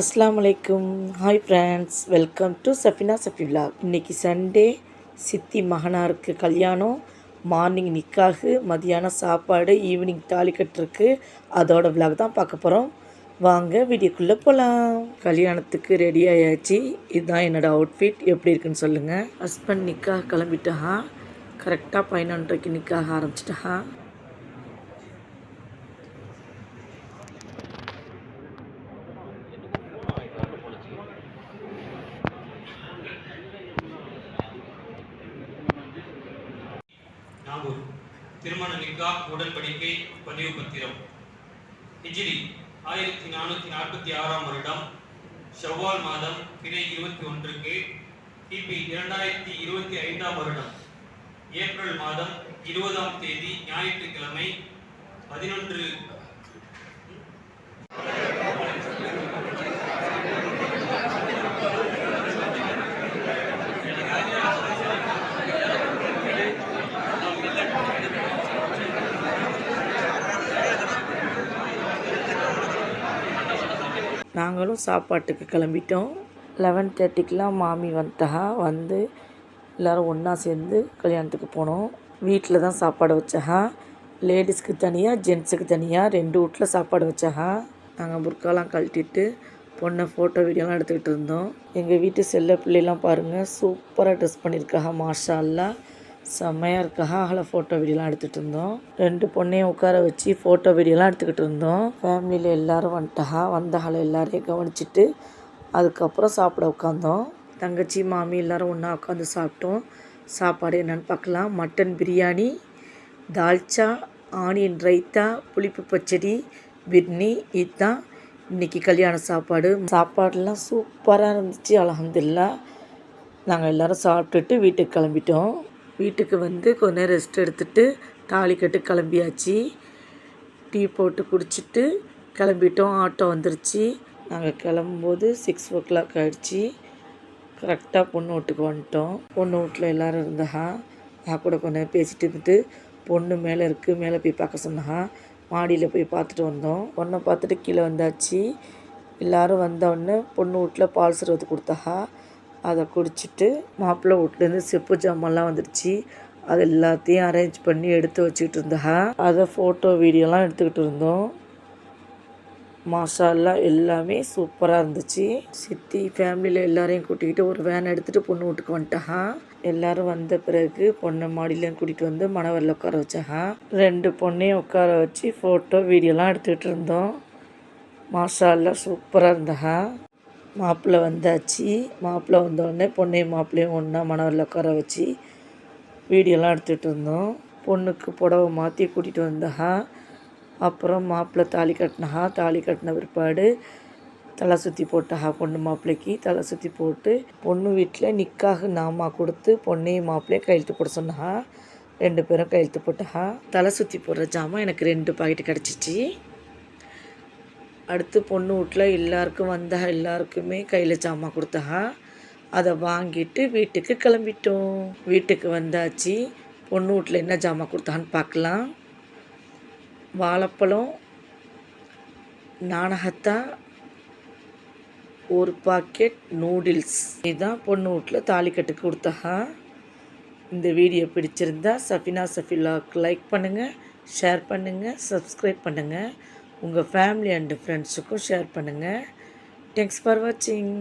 அஸ்லாம் அலைக்கும் hi friends welcome to Safina Safi vlog இன்னைக்கு சண்டே சித்தி மகனாருக்கு கல்யாணம். மார்னிங் நிக்காகு மதியானம் சாப்பாடு ஈவினிங் தாலி கட்டுருக்கு. அதோட விலாக் தான் பார்க்க போகிறோம் வாங்க வீடியோக்குள்ளே போகலாம் கல்யாணத்துக்கு ரெடி ஆயாச்சு. இதுதான் என்னோடய அவுட்ஃபிட் எப்படி இருக்குன்னு சொல்லுங்கள் ஹஸ்பண்ட் நிக்காக கிளம்பிட்டா கரெக்டாக பதினொன்றரைக்கு நிக்காக ஆரம்பிச்சிட்டா நாகூர் திருமண நிக்கா உடன்படிக்கை பதிவு பத்திரம். ஹிஜிரி ஆயிரத்தி நானூற்றி நாற்பத்தி ஆறாம் வருடம் ஷவ்வால் மாதம் கிளை இருபத்தி ஒன்றுக்கு கிபி இரண்டாயிரத்தி இருபத்தி ஐந்தாம் வருடம் ஏப்ரல் மாதம் இருபதாம் தேதி ஞாயிற்றுக்கிழமை பதினொன்று. நாங்களும் சாப்பாட்டுக்கு கிளம்பிட்டோம். லெவன் தேர்ட்டிக்கெலாம் மாமி வந்துட்டா வந்து எல்லோரும் ஒன்றா சேர்ந்து கல்யாணத்துக்கு போனோம். வீட்டில் தான் சாப்பாடு வச்சா லேடிஸ்க்கு தனியாக ஜென்ஸுக்கு தனியாக ரெண்டு வீட்டில் சாப்பாடு வச்சா நாங்கள் புர்க்காலாம் கழட்டிட்டு பொண்ணை ஃபோட்டோ வீடியோலாம் எடுத்துக்கிட்டு இருந்தோம். எங்கள் வீட்டு செல்ல பிள்ளைலாம் பாருங்கள் சூப்பராக ட்ரெஸ் பண்ணியிருக்காங்க மாஷா செம்மையாக இருக்கா. அதில் ஃபோட்டோ வீடியோலாம் எடுத்துகிட்டு இருந்தோம். ரெண்டு பொண்ணையும் உட்கார வச்சு ஃபோட்டோ வீடியோலாம் எடுத்துக்கிட்டு இருந்தோம். ஃபேமிலியில் எல்லோரும் வந்துட்டா வந்தகால எல்லாரையும் கவனிச்சிட்டு அதுக்கப்புறம் சாப்பிட உட்காந்தோம் தங்கச்சி மாமி எல்லோரும் ஒன்றா உட்காந்து சாப்பிட்டோம். சாப்பாடு என்னென்னு பார்க்கலாம். மட்டன் பிரியாணி தால்ச்சா ஆனியன் ரைத்தா புளிப்பு பச்சடி பிர்னி இதுதான். இன்றைக்கி கல்யாண சாப்பாடு. சாப்பாடெலாம் சூப்பராக இருந்துச்சு அலமதுல்லா நாங்கள் எல்லோரும் சாப்பிட்டுட்டு வீட்டுக்கு கிளம்பிட்டோம். வீட்டுக்கு வந்து கொஞ்ச நேரம் ரெஸ்ட் எடுத்துட்டு தாலி கட்டு கிளம்பியாச்சு. டீ போட்டு குடிச்சிட்டு கிளம்பிட்டோம். ஆட்டோ வந்துருச்சு. நாங்கள் கிளம்பும்போது சிக்ஸ் ஓ கிளாக் ஆகிடுச்சி கரெக்டாக பொண்ணு வீட்டுக்கு வந்துட்டோம். பொண்ணு வீட்டில் எல்லோரும் இருந்தா நான் கூட கொஞ்ச நேரம் பேசிட்டு இருந்துட்டு பொண்ணு மேலே இருக்குது மேலே போய் பார்க்க சொன்னா மாடியில் போய் பார்த்துட்டு வந்தோம். பொண்ணை பார்த்துட்டு கீழே வந்தாச்சு. எல்லோரும் வந்தோடனே பொண்ணு வீட்டில் பால் சர்வத்து கொடுத்தா அதை குடிச்சிட்டு மாப்பிள்ளை வீட்லேருந்து செப்பு ஜாமான்லாம் வந்துடுச்சு. அது எல்லாத்தையும் அரேஞ்ச் பண்ணி எடுத்து வச்சுக்கிட்டு இருந்தா. அதை ஃபோட்டோ வீடியோலாம் எடுத்துக்கிட்டு இருந்தோம். மாஷால்லா எல்லாமே சூப்பராக இருந்துச்சு. சித்தி ஃபேமிலியில் எல்லாரையும் கூட்டிக்கிட்டு ஒரு வேன் எடுத்துகிட்டு பொண்ணு வீட்டுக்கு வந்துட்டா. எல்லாரும் வந்த பிறகு பொண்ணை மாடியிலையும் கூட்டிகிட்டு வந்து மணவரில் உட்கார வச்சா ரெண்டு பொண்ணையும் உட்கார வச்சு ஃபோட்டோ வீடியோலாம் எடுத்துக்கிட்டு இருந்தோம். மாஷால்லா சூப்பராக இருந்தா. மாப்பிள்ளை வந்தாச்சு. மாப்பிள்ளை வந்தோடனே பொண்ணையும் மாப்பிள்ளையும் ஒன்றா மணவரில் உட்கார வச்சு வீடியோலாம் எடுத்துகிட்டு இருந்தோம். பொண்ணுக்கு புடவை மாற்றி கூட்டிகிட்டு வந்தா அப்புறம் மாப்பிள்ளை தாலி கட்டினஹா தாலி கட்டின பிற்பாடு தலை சுற்றி போட்டஹா பொண்ணு மாப்பிள்ளைக்கு. தலை சுற்றி போட்டு பொண்ணு வீட்டில் நிக்காக நாமா கொடுத்து பொண்ணையும் மாப்பிள்ளையும் கையெழுத்து போட சொன்னஹா ரெண்டு பேரும் கையெழுத்து போட்டஹா தலை சுற்றி போடுற ஜாமான் எனக்கு ரெண்டு பாக்கெட்டு கிடச்சிச்சு. அடுத்து பொண்ணு வீட்டில் எல்லாருக்கும் வந்தா எல்லாருக்குமே கையில் ஜாமான் கொடுத்தா அதை வாங்கிட்டு வீட்டுக்கு கிளம்பிட்டோம். வீட்டுக்கு வந்தாச்சு. பொண்ணு வீட்டில் என்ன ஜாமான் கொடுத்தான்னு பார்க்கலாம். வாழைப்பழம் நாணகத்தா ஒரு பாக்கெட் நூடுல்ஸ். இதுதான் பொண்ணு வீட்டில் தாலிக்கட்டுக்கு கொடுத்தா. இந்த வீடியோ பிடிச்சிருந்தா சஃபினா சஃபிலாவுக்கு லைக் பண்ணுங்கள் ஷேர் பண்ணுங்கள் சப்ஸ்கிரைப் பண்ணுங்கள் உங்கள் ஃபேமிலி அண்டு ஃப்ரெண்ட்ஸுக்கும் ஷேர் பண்ணுங்கள் தேங்க்ஸ் ஃபார் வாட்சிங்